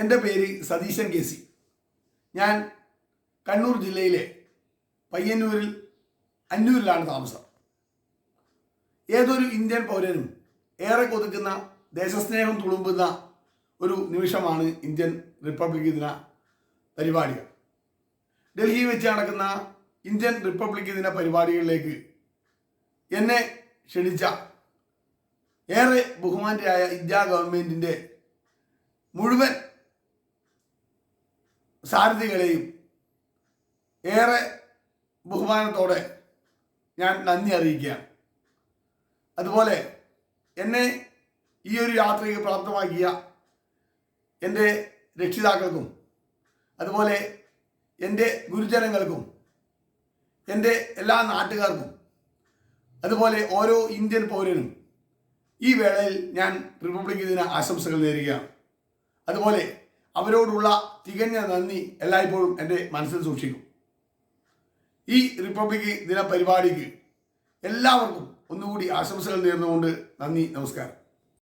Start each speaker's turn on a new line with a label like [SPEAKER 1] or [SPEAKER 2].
[SPEAKER 1] എന്റെ പേര് Satheesan K C. ഞാൻ കണ്ണൂർ ജില്ലയിലെ പയ്യന്നൂരിൽ അന്നൂരിലാണ് താമസം. ഏതൊരു ഇന്ത്യൻ പൗരനും ഏറെ കൊതുക്കുന്ന ദേശസ്നേഹം തുളുമ്പുന്ന ഒരു നിമിഷമാണ് ഇന്ത്യൻ റിപ്പബ്ലിക് ദിന പരിപാടികൾ. ഡൽഹിയിൽ വെച്ച് നടക്കുന്ന ഇന്ത്യൻ റിപ്പബ്ലിക് ദിന പരിപാടികളിലേക്ക് എന്നെ ക്ഷണിച്ച ഏറെ ബഹുമാന്യരായ ഇന്ത്യ ഗവൺമെന്റിന്റെ മുഴുവൻ സാരഥികളെയും ഏറെ ബഹുമാനത്തോടെ ഞാൻ നന്ദി അറിയിക്കുകയാണ് അതുപോലെ എന്നെ ഈ ഒരു യാത്രയ്ക്ക് പ്രാപ്തമാക്കിയ എന്റെ രക്ഷിതാക്കൾക്കും അതുപോലെ എന്റെ ഗുരുജനങ്ങൾക്കും എന്റെ എല്ലാ നാട്ടുകാർക്കും അതുപോലെ ഓരോ ഇന്ത്യൻ പൗരനും ഈ വേളയിൽ ഞാൻ റിപ്പബ്ലിക് ദിന ആശംസകൾ നേരുകയാണ്. അതുപോലെ അവരോടുള്ള തികഞ്ഞ നന്ദി എല്ലായ്പ്പോഴും എന്റെ മനസ്സിൽ സൂക്ഷിക്കും. ഈ റിപ്പബ്ലിക് ദിന പരിപാടിക്ക് എല്ലാവർക്കും ഒന്നുകൂടി ആശംസകൾ നേർന്നുകൊണ്ട് നന്ദി നമസ്കാരം.